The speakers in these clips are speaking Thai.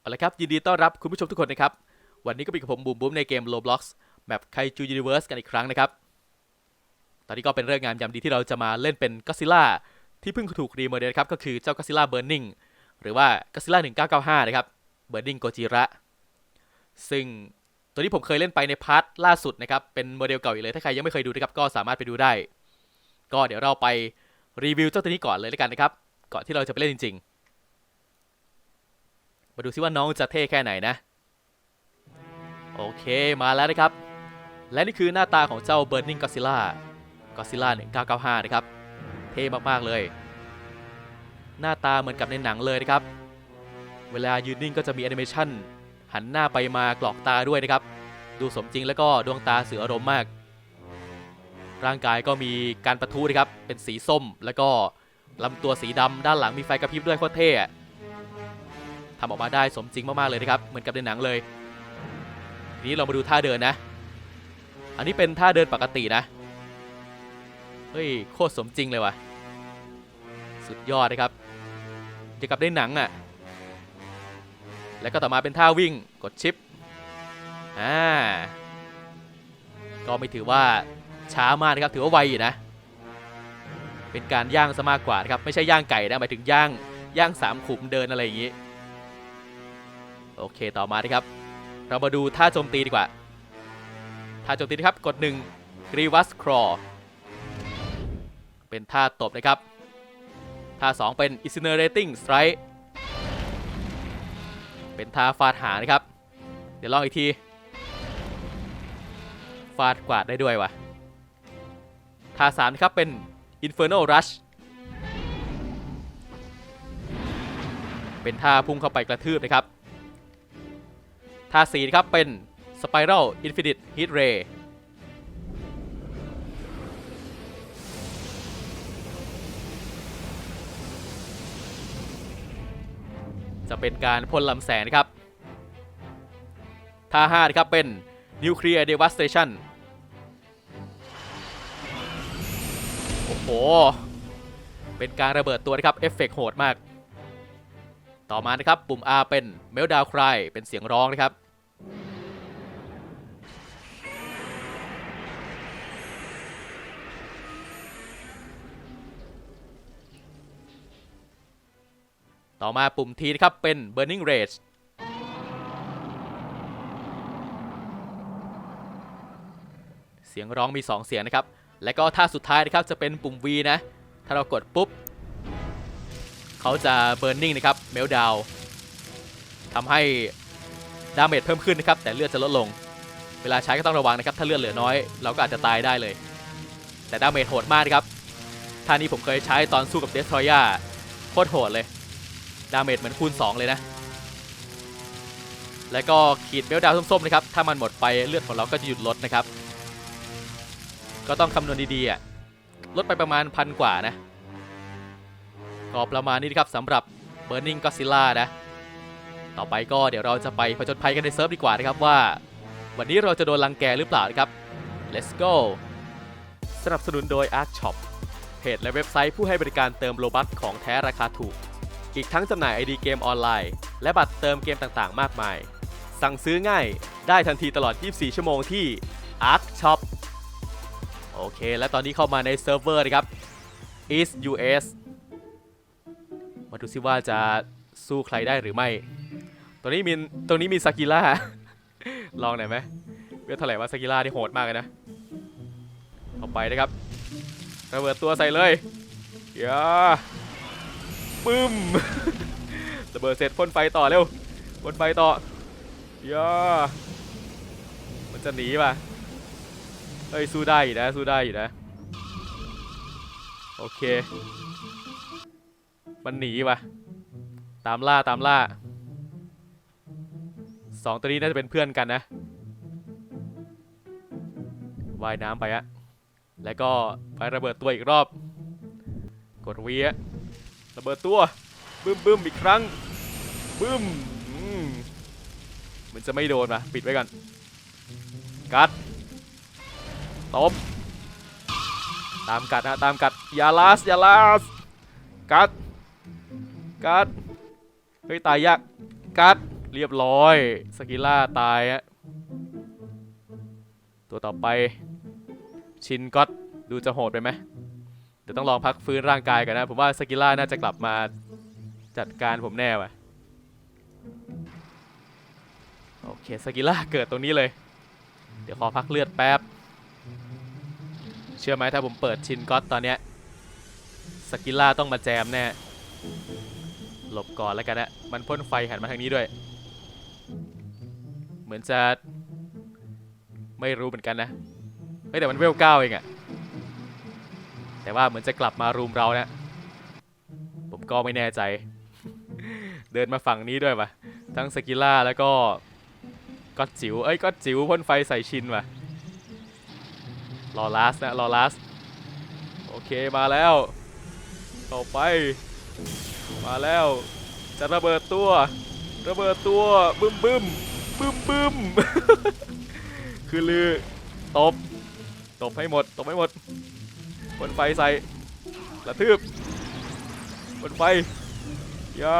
เอาละครับ ยินดีต้อนรับคุณผู้ชมทุกคนนะครับ วันนี้ก็เป็นกับผมบูมบูมในเกม Roblox แบบไคจูยูนิเวิร์สกันอีกครั้งนะครับ ตอนนี้ก็เป็นเรื่องงามยามดีที่เราจะมาเล่นเป็นก็ซิล่าที่เพิ่งถูกรีโมเดลครับ ก็คือเจ้าก็ซิล่าเบ r ร์นิงหรือว่าก็ซิล่า1995 นะครับเบ r ร์นิงโกจิระซึ่งตัวนี้ผมเคยเล่นไปในพาร์ทล่าสุดนะครับเป็นโมเดลเก่าอยู่เลยถ้าใครยังไม่เคยดูนะครับก็สามารถไปดูได้ ก็เดี๋ยวเราไปรีวิวเจ้าตัวนี้ก่อนเลยแล้วกันนะครับก่อนที่เราจะไปเล่นจริงๆ มาดูซิว่าน้องจะเท่แค่ไหนนะ โอเคมาแล้วนะครับ และนี่คือหน้าตาของเจ้า Burning Godzilla Godzilla 1995 นะครับ เท่มากๆเลย หน้าตาเหมือนกับในหนังเลยนะครับ เวลายืนนิ่งก็จะมีแอนิเมชันหันหน้าไปมากรอกตาด้วยนะครับ ดูสมจริงแล้วก็ดวงตาเสืออารมณ์มาก ร่างกายก็มีการประทุนะครับ เป็นสีส้มแล้วก็ลำตัวสีดำด้านหลังมีไฟกระพริบด้วยโคตรเท่ ทำออกมาได้สมจริงมากๆเลยนะครับ เหมือนกับในหนังเลยทีนี้เรามาดูท่าเดินนะ อันนี้เป็นท่าเดินปกตินะ เฮ้ยโคตรสมจริงเลยว่ะ สุดยอดนะครับจะกับในหนังอะ่ะ แล้วก็ต่อมาเป็นท่าวิ่งกดชิป อ่า ก็ไม่ถือว่าช้ามากนะครับถือว่าไวอยู่นะ เป็นการย่างซะมากกว่านะครับ ไม่ใช่ย่างไก่นะหมายถึงย่างย่างสามขุมเดินอะไรอย่างนี้ โอเคต่อมานะครับ เรามาดูท่าโจมตีดีกว่า ท่าโจมตีนะครับ กด1 g r i v a s Claw เป็นท่าตบนะครับ ท่า 2 เป็น Incinerating Strike เป็นท่าฟาดหานะครับ เดี๋ยวลองอีกที ฟาดกวาดได้ด้วยวะท่า3นะครับ เป็น Infernal Rush เป็นท่าพุ่งเข้าไปกระทืบนะครับ ท่าสีครับเป็น Spiral Infinite Heat Ray จะเป็นการพ่นลำแสงครับท่า5นะครับเป็น Nuclear Devastation โอ้โห เป็นการระเบิดตัวนะครับ เอฟเฟกต์โหดมาก ต่อมานะครับปุ่ม R เป็น Meltdown Cry เป็นเสียงร้องนะครับ ต่อมาปุ่ม T นะครับเป็น Burning Rage เสียงร้องมี 2 เสียงนะครับ และก็ท่าสุดท้ายนะครับจะเป็นปุ่ม V นะ ถ้าเรากดปุ๊บ เขาจะ Burning นะครับ Meltdown ทำให้ดาเมจเพิ่มขึ้นนะครับ แต่เลือดจะลดลง เวลาใช้ก็ต้องระวังนะครับ ถ้าเลือดเหลือน้อย เราก็อาจจะตายได้เลย แต่ดาเมจโหดมากนะครับท่านี้ผมเคยใช้ตอนสู้กับเดสทรอยาโคตรโหดเลย ดาเมจเหมือนคูณ 2 เลยนะ แล้วก็ขีดเบลดาวส้มๆนะครับ ถ้ามันหมดไปเลือดของเราก็จะหยุดลดนะครับ ก็ต้องคำนวณดีๆอะลดไปประมาณพันกว่านะ ก็ประมาณนี้นะครับสำหรับ Burning Godzilla นะ ต่อไปก็เดี๋ยวเราจะไปผจญภัยกันในเซิร์ฟดีกว่านะครับว่า วันนี้เราจะโดนรังแกหรือเปล่านะครับ let's go สนับสนุนโดย Arc Shop เพจและเว็บไซต์ผู้ให้บริการเติมโลบัคของแท้ราคาถูก อีกทั้งจำหน่าย ID เกมออนไลน์ และบัตรเติมเกมต่างๆ มากมาย สั่งซื้อง่ายได้ทันทีตลอด 24 ชั่วโมงที่ Arc Shop โอเค และตอนนี้เข้ามาในเซิร์ฟเวอร์นะครับ East US มาดูซิว่าจะสู้ใครได้หรือไม่ ตัวนี้มีตัวนี้มีซากิล่า ลองหน่อยไหมเวทเท่าไหร่ว่าซากิล่าที่โหดมากเลยนะเอาไปนะครับระเบิดตัวใส่เลยอย่าปึ้มระเบิดเสร็จพ่นไฟต่อเร็วพ่นไฟต่อย่ามันจะหนีป่ะเอ้ยสู้ได้อยู่นะสู้ได้อยู่นะโอเค มันหนีป่ะตามล่าตามล่าสองตัวนี้น่าจะเป็นเพื่อนกันนะว่ายน้ำไปอะแล้วก็ไประเบิดตัวอีกรอบ กดวีอะระเบิดตัวบึ้มบึ้มอีกครั้งบึ้มมันจะไม่โดนปะปิดไว้ก่อนกัดตบตามกัดนะตามกัดอย่าลาสอย่าลาสกัด กัดเฮ้ยตายยากกัดเรียบร้อยสกิล่าตายฮะตัวต่อไปชินก็อตดูจะโหดไปไหมเดี๋ยวต้องลองพักฟื้นร่างกายกันนะ ผมว่าสกิล่าน่าจะกลับมาจัดการผมแน่ว่ะโอเคสกิล่าเกิดตรงนี้เลย เดี๋ยวขอพักเลือดแป๊บ เชื่อไหมถ้าผมเปิดชินก็อตตอนเนี้ยสกิล่าต้องมาแจมแน่ หลบก่อนแล้วกันนะมันพ่นไฟหันมาทางนี้ด้วย เหมือนจะไม่รู้เหมือนกันนะเฮ้ยแต่มันเวลเก้าเองอะแต่ว่าเหมือนจะกลับมารุมเรานะผมก็ไม่แน่ใจ เดินมาฝั่งนี้ด้วยปะทั้งสกิล่าแล้วก็ก็จิ๋วเอ้ยก็จิ๋วพ่นไฟใส่ชินวะรอลาสนะรอลาสโอเคมาแล้วต่อไป มาแล้วจะระเบิดตัว ระเบิดตัวบึ้มบึ้มบึ้มบึ้มคือลือตบตบให้หมดตบให้หมดบนไฟใส่กระทืบบนไฟอย่า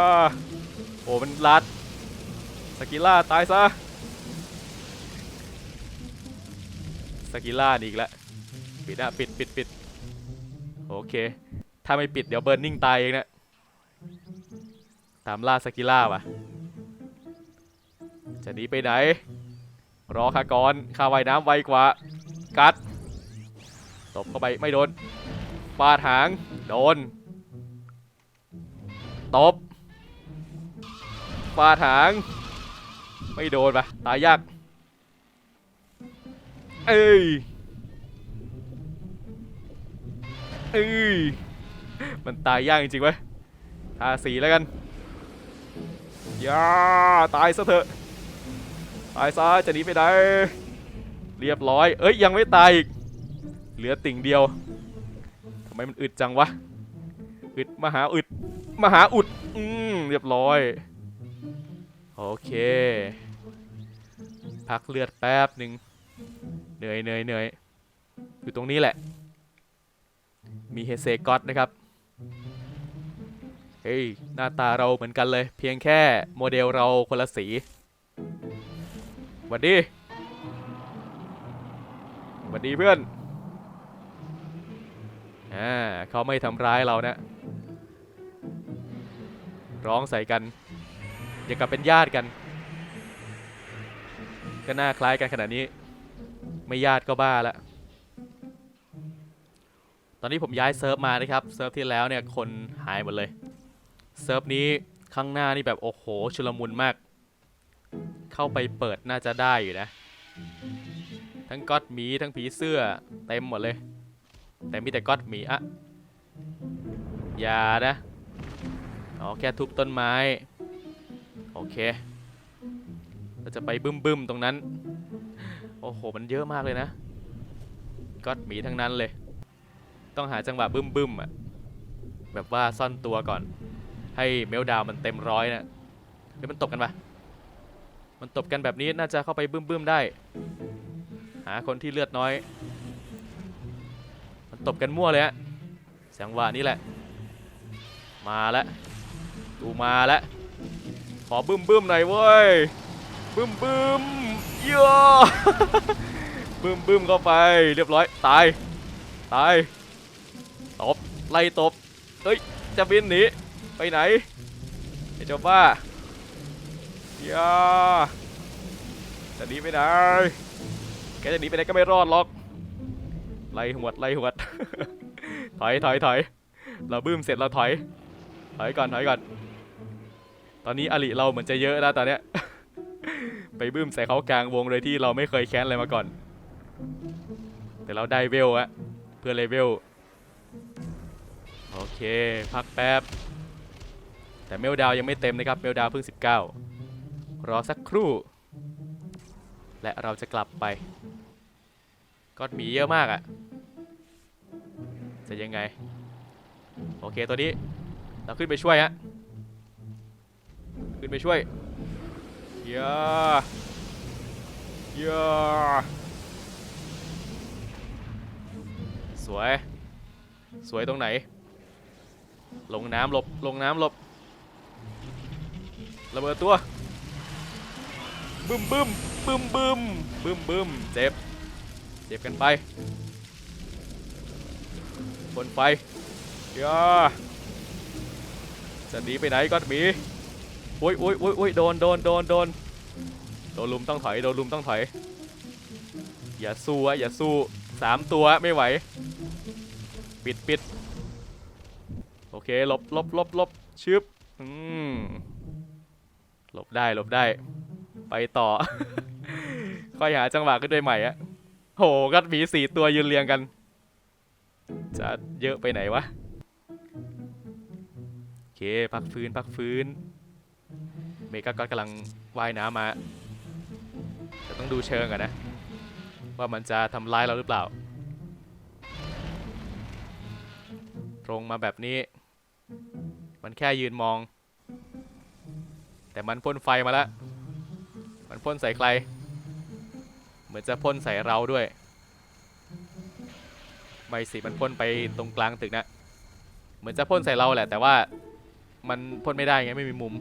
โอ้มันลัดสกิล่าตายซะสกิล่าอีกแล้วปิดนะปิดปิดปิดโอเค ถ้าไม่ปิดเดี๋ยวเบิร์นนิ่งตายเองนะามล่าสกิล่าว่ะ จะหนีไปไหน รอข้าก่อนข้าว่ายน้ำไวกว่า กัด ตบเข้าไปไม่โดนฟาดหาง โดน ตบฟาดหาง ไม่โดนปะตายยาก เอ้ยเอ้ยมันตายยากจริงๆเว้ยทาสีแล้วกัน ย่าตายซะเถอะ ตายซะจะหนีไปไหนเรียบร้อย เอ้ยยังไม่ตายอีก เหลือติ่งเดียวทำไมมันอึดจังวะ อึดมหาอึดมหาอุด อืมเรียบร้อย โอเค พักเลือดแป๊บหนึ่งเหนื่อยเหนื่อยเหนื่อยอยู่ตรงนี้แหละ มีเฮเซกอตนะครับ เฮ้ยหน้าตาเราเหมือนกันเลย เพียงแค่โมเดลเราคนละสีหวัดดีหวัดดีเพื่อนอ่าเขาไม่ทำร้ายเรานะ ร้องใส่กันอย่างกับเป็นญาติกัน ก็น่าคล้ายกันขนาดนี้ ไม่ญาติก็บ้าละตอนนี้ผมย้ายเซิร์ฟมานะครับ เซิร์ฟที่แล้วเนี่ยคนหายหมดเลย ซิร์ฟนี้ข้างหน้านี่แบบโอ้โหชุลมุนมาก เข้าไปเปิดน่าจะได้อยู่นะ ทั้งก๊อตหมีทั้งผีเสื้อเต็มหมดเลย แต่มีแต่ก๊อตหมีอะอย่านะอ๋อแค่ทุบต้นไม้ โอเคเราจะไปบึ้มบึมตรงนั้น โอ้โห มันเยอะมากเลยนะก๊อตหมีทั้งนั้นเลย ต้องหาจังหวะบึ้มบึ้มอะแบบว่าซ่อนตัวก่อน ให้เมลดาวมันเต็มร้อยนะเดี๋ยวมันตบกันปะมันตบกันแบบนี้น่าจะเข้าไปบึ้มๆได้ หาคนที่เลือดน้อย มันตบกันมั่วเลยฮะจังหวะนี้แหละ มาแล้วดูมาแล้วขอบึ้มบึ้มๆหน่อยเว้ยบึ้มบึ้มเยอะบึ้มบึ้มเข้าไปเรียบร้อยตายตายตบไล่ตบเฮ้ยจะบินหนี ไปไหนไอ้เจ้าบ้าอย่าจะหนีไปไหนแกจะหนีไปไหนก็ไม่รอดหรอกไล่หวดไล่หวดถอยถอยถอยเราบึ้มเสร็จเราถอยถอยก่อนถอยก่อน ตอนนี้อลิเราเหมือนจะเยอะแล้วตอนเนี้ยไปบึ้มใส่เขากลางวงเลยที่เราไม่เคยแค้นอะไรมาก่อน แต่เราได้เวลอะเพื่อเลเวลโอเค พักแป๊บ แต่เมลดาวยังไม่เต็มนะครับ เมลดาวเพิ่ง 19 รอสักครู่ และเราจะกลับไปก็มีเยอะมากอะ่ะ จะยังไง โอเคตัวนี้เราขึ้นไปช่วยฮะขึ้นไปช่วยเยอะเยอะสวย สวยตรงไหน ลงน้ำหลบ ลงน้ำหลบ ระเบิดตัวบึ้มบึ้มบึ้มบึ้มบึ้มบึ้มเจ็บเจ็บกันไปบนไฟย่าจะหนีไปไหนก็มีโอ้ยโอ้ยโอ้ยโอ้ยโดนโดนโดนโดนโดนลุมต้องถอยโดนลุมต้องถอยอย่าสู้อะอย่าสู้สามตัวไม่ไหว ปิดปิดโอเคลบลบลบลบชึบอืม หลบได้หลบได้ ไปต่อ ค่อยหาจังหวะขึ้นด้ใหม่อะโหกัดหมีสี่ตัวยืนเรียงกัน จะเยอะไปไหนวะโอเคพักฟื้นพักฟื้น เมกาก็กำลังว่ายน้ำมาแต่ต้องดูเชิงก่อนนะ ว่ามันจะทำร้ายเราหรือเปล่า ตรงมาแบบนี้ มันแค่ยืนมอง แต่มันพ่นไฟมาแล้ว มันพ่นใส่ใคร เหมือนจะพ่นใส่เราด้วย ไม่สิ มันพ่นไปตรงกลางตึกนะ เหมือนจะพ่นใส่เราแหละ แต่ว่ามันพ่นไม่ได้ไงไม่มีมุม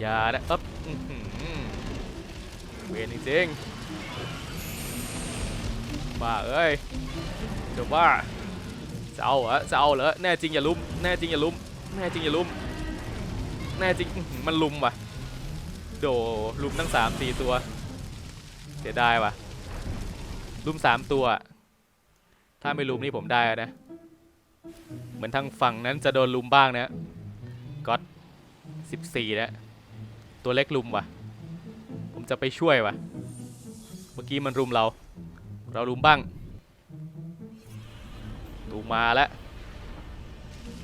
อย่านะอ๊บเวนจริงๆบ้าเอ้ยจะว่าจะเอาเหรอจะเอาเหรอ แน่จริงอย่าลุ้ม แน่จริงอย่าลุ้ม แน่จริงอย่าลุมแน่จริงมันลุมว่ะ โดลุมตั้งสามสี่ตัว เสียดายว่ะ ลุมสามตัว ถ้าไม่ลุมนี่ผมได้นะ เหมือนทางฝั่งนั้นจะโดนลุมบ้างนะก็อตสิบสี่นะตัวเล็กลุมว่ะ ผมจะไปช่วยว่ะ เมื่อกี้มันรุมเรา เราลุมบ้างดูมาแล้ว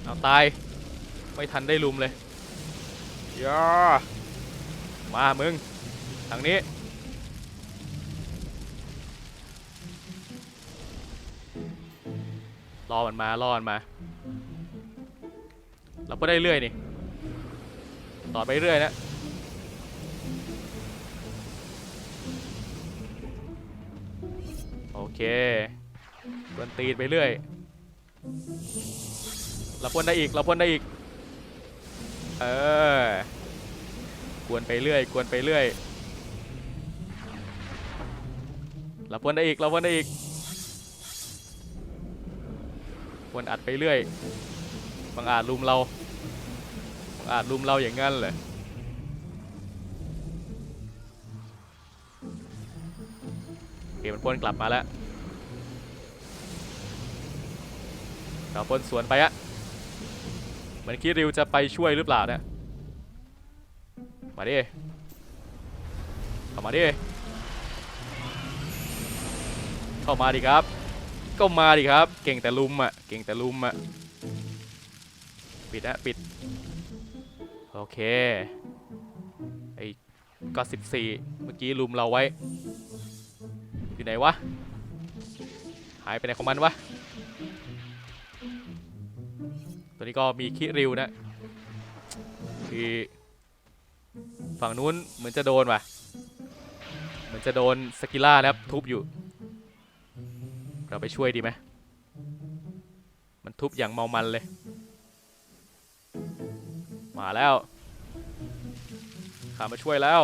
เอาตาย ไม่ทันได้ลุมเลยย่ามามึง ทางนี้ รอมันมา รอมันมา เราก็ได้เรื่อยนี่ ต่อไปเรื่อยนะโอเคกวนตีนไปเรื่อย เราพ่นได้อีก เราพ่นได้อีก เออกวนไปเรื่อยกวนไปเรื่อยเราพ่นได้อีกเราพ่นได้อีกควรอัดไปเรื่อยบางอาจลุมเราบางอาจลุมเราอย่างงั้นเลยโอเคมันพ่นกลับมาแล้วเราพ่นสวนไปอะ เหมือนคิริวจะไปช่วยหรือเปล่าเนี่ยมาดิเข้ามาดิเข้ามาดิครับ ก็มาดิครับ เก่งแต่ลุมอะเก่งแต่ลุมอะปิดนะปิดโอเคไอ้ก็สิบสี่เมื่อกี้ลุมเราไว้ อยู่ไหนวะหายไปไหนของมันวะ ตัวนี้ก็มีคิริวนะคือฝั่งนู้นเหมือนจะโดนว่ะเหมือนจะโดนสกิล่านะครับทุบอยู่ เราไปช่วยดีไหมมันทุบอย่างเมามันเลย มาแล้วข้ามาช่วยแล้ว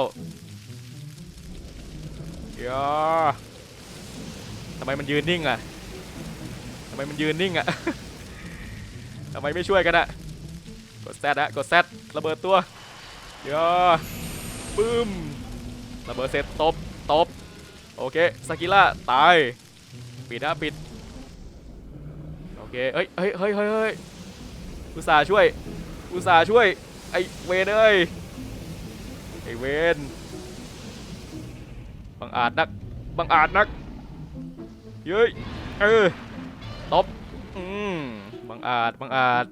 ยาทำไมมันยืนนิ่งอะทำไมมันยืนนิ่งอะ ทำไมไม่ช่วยกันอะกดแซดอะกดแซดระเบิดตัวเยาบึ้มระเบิดเสร็จตบตบโอเคสกิล่าตายปิดนะปิดโอเคเฮ้ยเฮ้ยเฮ้ยเฮ้ยเฮ้ยอุตส่าห์ช่วยอุตส่าห์ช่วยไอเวนเอ้ยไอเวนบังอาจนักบังอาจนักเย้ยเออตบอืม บังอาจบังอาจ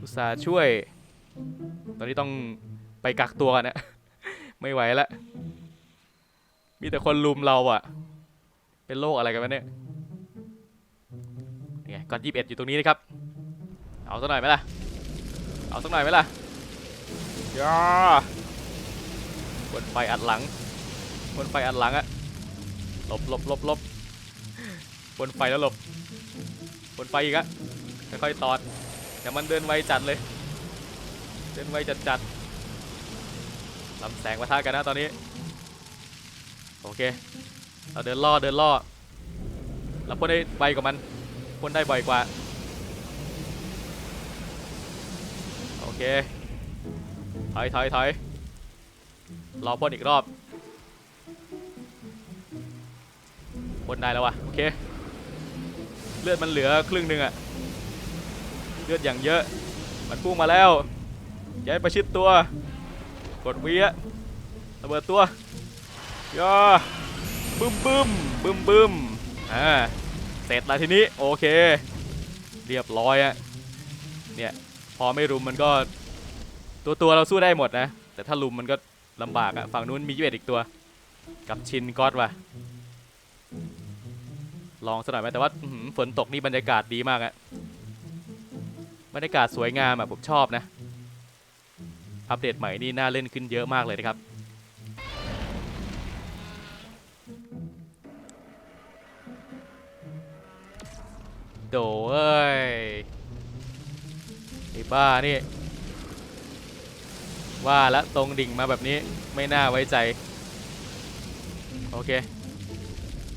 อุตส่าห์ช่วย ตอนนี้ต้องไปกักตัวกันนะไม่ไหวแล้วมีแต่คนลุมเราอะเป็นโรคอะไรกันวะเนี่ยนี่ไงก่อนยี่สิบเอ็ดอยู่ตรงนี้นะครับ เอาสักหน่อยไหมล่ะ เอาสักหน่อยไหมล่ะย่าบนไฟอัดหลังบนไฟอัดหลังอะหลบหลบหลบหลบบนไฟแล้วหลบ บนไฟอีกอะค่อยๆตอดเดี๋ยวมันเดินไวจัดเลย เดินไวจัดจัดลำแสงปะทะกันนะตอนนี้ โอเค เราเดินล่อเดินล่อเราพ่นได้ไวกว่ามันพ่นได้บ่อยกว่า โอเค ถอยถอยถอยรอพ่นอีกรอบพ่นได้แล้ววะโอเค เลือดมันเหลือครึ่งหนึ่งอะเลือดอย่างเยอะ มันพุ่งมาแล้วย้ายประชิดตัว กดวียระเบิดตัวย่อบึ้มบึ้มบึ้มบึ้มอ่าเสร็จแล้วทีนี้โอเค เรียบร้อยอะเนี่ยพอไม่รุมมันก็ ตัวตัวเราสู้ได้หมดนะ แต่ถ้ารุมมันก็ลำบากอะฝั่งนู้นมียี่อีกตัว กับชินก็อดว่ะ ลองสักหน่อยไหมแต่ว่าอื้อหือฝนตกนี่บรรยากาศดีมากอะบรรยากาศสวยงามอะผมชอบนะ อัปเดตใหม่นี่น่าเล่นขึ้นเยอะมากเลยนะครับ โดเอ้ยไอ้บ้านี่ ว่าล้วตรงดิ่งมาแบบนี้ไม่น่าไว้ใจ โอเค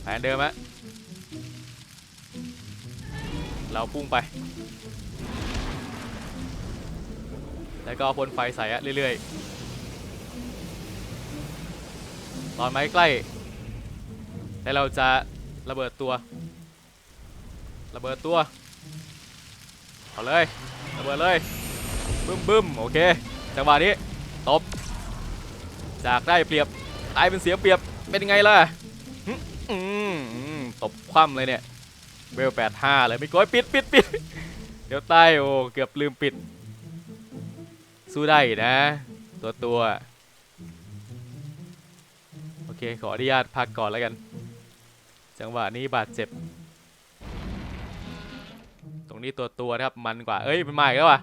แผนเดิมอะ เราพุ่งไป แล้วก็พ่นไฟใส่อะเรื่อยๆ ตอนไม้ใกล้ แล้วเราจะระเบิดตัว ระเบิดตัว เอาเลย ระเบิดเลย บึ้มบึ้มโอเค จังหวะนี้ ตบ จากได้เปรียบกลายเป็นเสียเปรียบ เป็นไงล่ะตบคว่ำเลยเนี่ย เวลแปดห้าเลยไม่ก้อยปิดปิดปิดเดี๋ยวใต้โอ้เกือบลืมปิด สู้ได้นะ ตัวตัวโอเค ขออนุญาตพักก่อนแล้วกัน จังหวะนี้บาดเจ็บ ตรงนี้ตัวตัวนะครับมันกว่า เอ้ยมันมาอีกแล้วว่ะ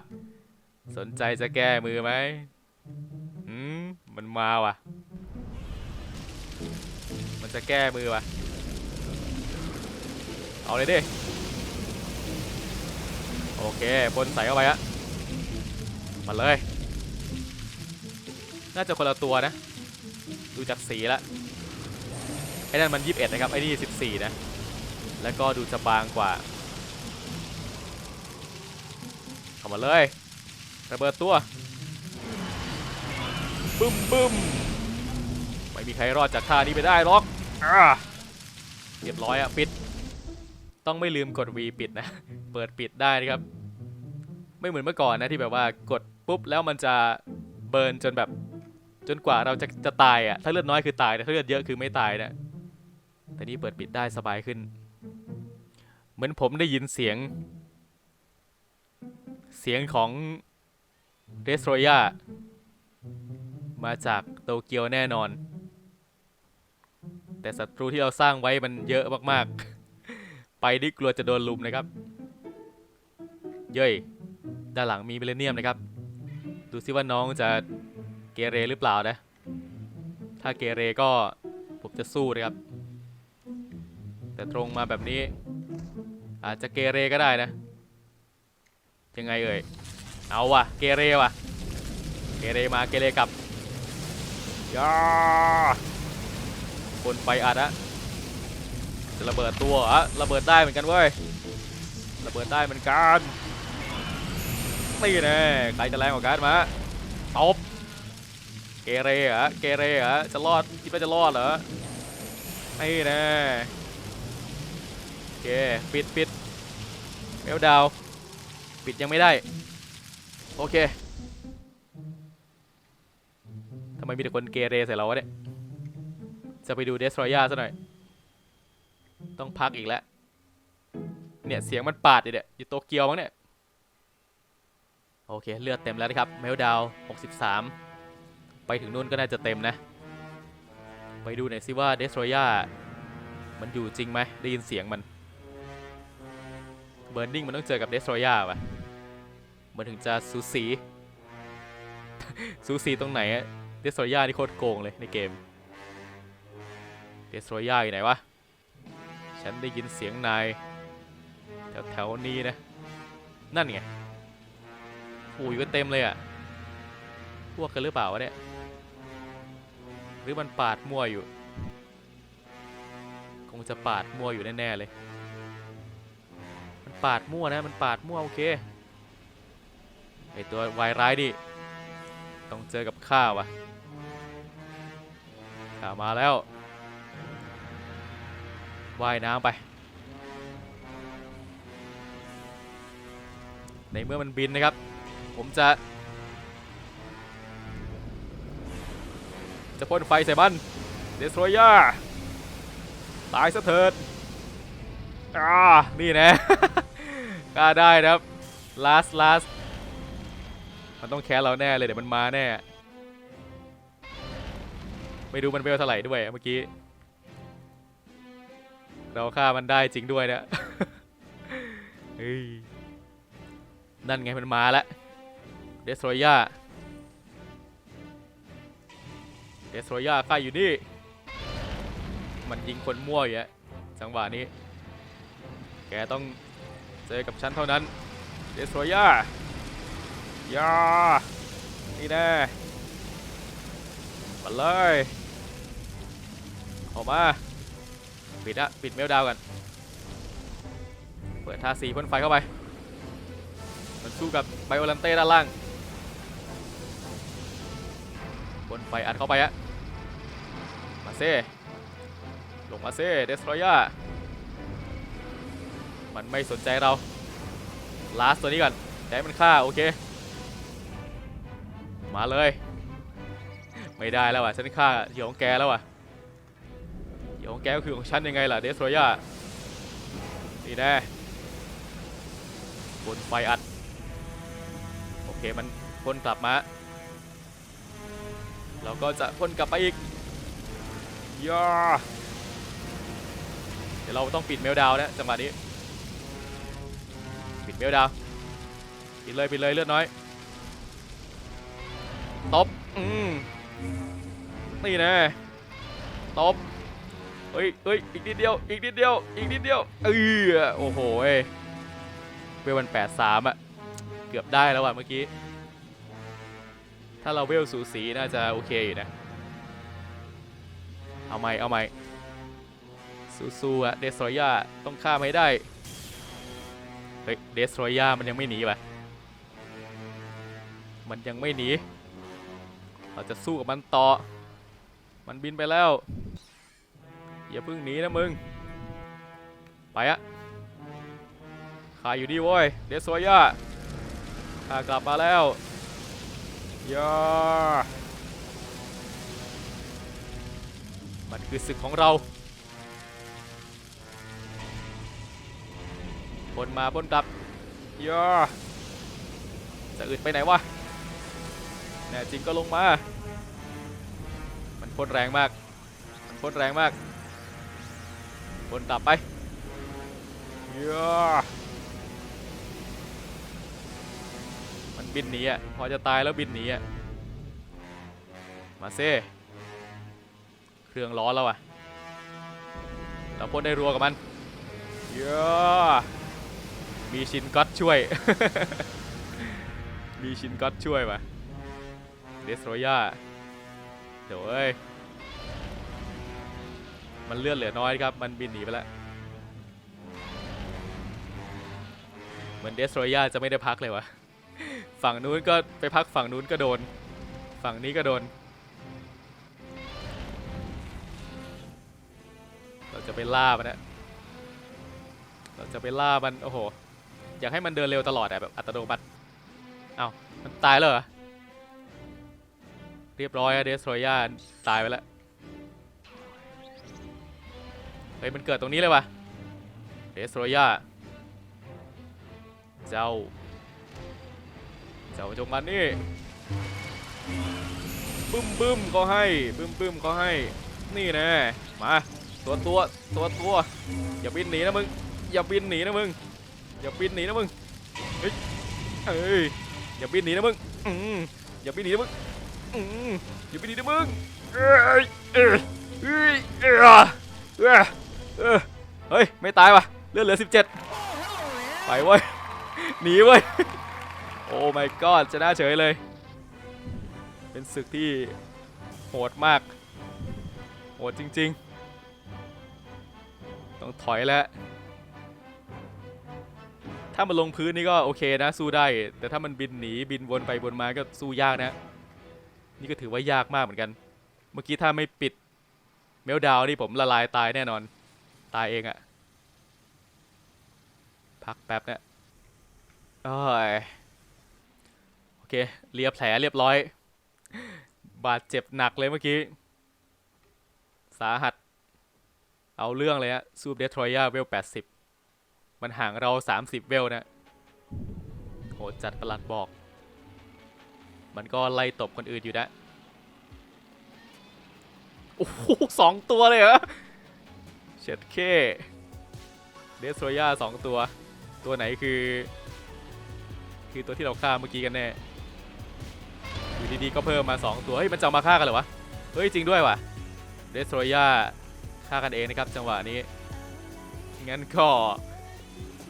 สนใจจะแก้มือไหมอืมมันมาว่ะ มันจะแก้มือว่ะ เอาเลยดิ โอเคพ่นใส่เข้าไปอะมาเลย น่าจะคนละตัวนะ ดูจากสีแล้วไอ้นั่นมัน 21 นะครับ ไอ้นี่ 14 นะ แล้วก็ดูจะบางกว่าเข้ามาเลยระเบิดตัวบึ้มบึ้มไม่มีใครรอดจากท่านี้ไปได้หรอกอ่าเรียบร้อยอะปิด ต้องไม่ลืมกด V ปิดนะ เปิดปิดได้นะครับ ไม่เหมือนเมื่อก่อนนะที่แบบว่ากดปุ๊บแล้วมันจะเบิร์นจนแบบจนกว่าเราจะจะตายอะถ้าเลือดน้อยคือตายแต่ถ้าเลือดเยอะคือไม่ตายนะ แต่นี่เปิดปิดได้สบายขึ้น เหมือนผมได้ยินเสียง เสียงของเดสโ o รยามาจากโตเกียวแน่นอน แต่ศัตรูที่เราสร้างไว้มันเยอะมากๆ ไปนี่กลัวจะโดนลุมนะครับ เย้ยด้านหลังมีมิเลเนียมนะครับ ดูซิว่าน้องจะเกเรหรือเปล่านะ ถ้าเกเรก็ผมจะสู้นะครับ แต่ตรงมาแบบนี้ อาจจะเกเรก็ได้นะ ยังไงเอ่ย เอาว่ะ เกเรว่ะ เกเรมาเกเรกลับย่าคนไปอัดอะ จะระเบิดตัวอะระเบิดได้เหมือนกันเว้ยระเบิดได้เหมือนกันนี่แน่ใครจะแรงกว่ากันมาตบเกเรเหรอเกเรเหรอจะรอดคิดว่าจะรอดเหรอนี่แน่โอเคปิดปิดเมลดาวปิดยังไม่ได้ โอเคทำไมมีแต่คนเกเรใส่เราวะเนี่ยจะไปดูเดส t ร o ย a ซะหน่อย ต้องพักอีกแล้ว เนี่ยเสียงมันปาดอยู่เนี่ยอยู่โตเกียวมั้งเนี่ย โอเคเลือดเต็มแล้วนะครับเมลดาว63 ไปถึงนู่นก็น่าจะเต็มนะ ไปดูหน่อยสิว่าเดส t รย a มันอยู่จริงไหมได้ยินเสียงมันเบิร์นดิ้งมันต้องเจอกับเดส t รย a ว่ะมันถึงจะสูสี สูสีตรงไหนอะเดสโ o ร a นี่โคตรโกงเลยในเกมเดสโ o ร a อยู่ไหนวะ ฉันได้ยินเสียงนายแถวๆนี้นะ นั่นไงโอ้ยก็เต็มเลยอะ พวกกันหรือเปล่าวะเนี่ย หรือมันปาดมั่วอยู่ คงจะปาดมั่วอยู่แน่ๆเลย มันปาดมั่วนะ มันปาดมั่วโอเค ไอตัววายร้ายดิ ต้องเจอกับข้าวะข้ามาแล้ว ว่ายน้ำไป ในเมื่อมันบินนะครับ ผมจะ จะพ่นไฟใส่มันเดสโทรยาตายซะเถิดอ่านี่นะกล้าได้นะครับ last last มันต้องแค้นเราแน่เลยเดี๋ยวมันมาแน่ ไม่ดูมันเวลเท่าไหร่ด้วยเมื่อกี้ เราฆ่ามันได้จริงด้วยนี่ยเฮ้ยนั่นไงมันมาแล้วเดสโรยาเดสโรยาข้าอยู่นี่ มันยิงคนมั่วอยู่อะจังหวะนี้ แกต้องเจอกับฉันเท่านั้น เดสโรยายานี่แน่มาเลยออกมา ปิดอะปิดเมลดาวกัน เปิดท่าสีพ่นไฟเข้าไป มันสู้กับไบโอลันเต้ด้านล่างพ่นไฟอัดเข้าไปอะมาเซ่ลงมาเซ่เดสทรอยามันไม่สนใจเรา ลาสตัวนี้ก่อนใช้มันฆ่า โอเค มาเลย ไม่ได้แล้วอะฉันฆ่าเหยื่อของแกแล้วอะ เหยื่อของแกก็คือของฉันยังไงล่ะเดสโรยานี่แน่บนไฟอัด โอเคมันพ่นกลับมา เราก็จะพ่นกลับไปอีกย่าเดี๋ยวเราต้องปิดเมลดาวนะจังหวะนี้ ปิดเมลดาวปิดเลยปิดเลยเลือดน้อยตบอืมนี่แน่ตบ เฮ้ยเฮ้ยอีกนิดเดียว อีกนิดเดียว อีกนิดเดียว เออโอ้โหเอ้ยเวลมันแปดสามอะเกือบได้แล้วอะเมื่อกี้ ถ้าเราเวลสูสีน่าจะโอเคอยู่นะ เอาใหม่เอาใหม่สู้ๆอะเดสโรยาต้องฆ่าไม่ได้ เฮ้ย เดสโรยามันยังไม่หนีป่ะ มันยังไม่หนี เราจะสู้กับมันต่อ มันบินไปแล้ว อย่าเพิ่งหนีนะมึง ไปอะข้าอยู่ดีโว้ย เดสโซยาข้ากลับมาแล้วยามันคือศึกของเรา บนมาบนกลับยาจะอึดไปไหนวะ แน่จริงก็ลงมา มันพ่นแรงมาก มันพ่นแรงมาก พ่นตับไปเยอะมันบินหนีอะ พอจะตายแล้วบินหนีอะ มาเซ่เครื่องร้อนแล้วอะ เราพ่นได้รัวกับมันเยอะมีชินก็อตช่วย มีชินก็อตช่วยมาเดสโรยาเดี๋ยวเอ้ย มันเลือดเหลือน้อยครับ มันบินหนีไปแล้ว เหมือนเดสโรยาจะไม่ได้พักเลยวะฝั่งนู้นก็ไปพักฝั่งนู้นก็โดน ฝั่งนี้ก็โดน เราจะไปล่ามันนะเราจะไปล่ามันโอ้โห อยากให้มันเดินเร็วตลอดอะแบบอัตโนมัติ เอ้ามันตายแล้วเหรอ เรียบร้อยอะเดสโทรยาตายไปแล้ว ฮ้ยมันเกิดตรงนี้เลยวะเดสโรยาเจ้า เจ้าจงมานี่บึ้มบึ้มก็ให้บึ้มบึ้มก็ให้ นี่แน่มาตัวตัวตัวตัวอย่าบินหนีนะมึงอย่าบินหนีนะมึงอย่าบินหนีนะมึงเฮ้ยเอ้ยอย่าบินหนีนะมึงอืมอย่าบินหนีนะมึงอืมอย่าไปดีนะมึงเอ้ยเอ้ยเอ้ยเอ้ย เออเฮ้ย ไม่ตายว่ะเลือดเหลือ 17 ไปเว้ย หนีเว้ย โอ้ my god ชนะเฉยเลย เป็นศึกที่โหดมาก โหดจริง ๆ ต้องถอยแล้ว ถ้ามันลงพื้นนี่ก็โอเคนะ สู้ได้ แต่ถ้ามันบินหนีบินวนไปวนมาก็สู้ยากนะ นี่ก็ถือว่ายากมากเหมือนกัน เมื่อกี้ถ้าไม่ปิดเมลดาวนี่ผมละลายตายแน่นอน ตายเองอะพักแป๊บเนะโอ้ยโอเคเลียบแผลเรียบร้อย บาดเจ็บหนักเลยเมื่อกี้ สาหัส เอาเรื่องเลยฮะซูเปเดทรอยาเวล80มันห่างเรา30เวลนะโหจัดประหลัดบอก มันก็ไล่ตบคนอื่นอยู่นะ โอ้โหสองตัวเลยเหรอ เช็ดเคเดสโทรยาสองตัว ตัวไหนคือ คือตัวที่เราฆ่าเมื่อกี้กันแน่ อยู่ดีๆก็เพิ่มมา 2 ตัว เฮ้ย มันจะมาฆ่ากันเหรอวะ เฮ้ย จริงด้วยว่ะเดสโทรยาฆ่ากันเองนะครับ จังหวะนี้ งั้นก็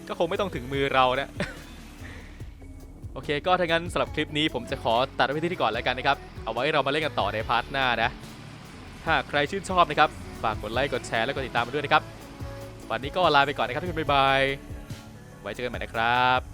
ก็คงไม่ต้องถึงมือเรานะโอเค ก็ถ้างั้นสำหรับคลิปนี้ผมจะขอตัดไว้ที่นี่ก่อนแล้วกันนะครับ เอาไว้เรามาเล่นกันต่อในพาร์ทหน้านะ ถ้าใครชื่นชอบนะครับ ฝากกดไลค์กดแชร์และกดติดตามมาด้วยนะครับ วันนี้ก็ลาไปก่อนนะครับทุกคนบ๊ายบาย ไว้เจอกันใหม่นะครับ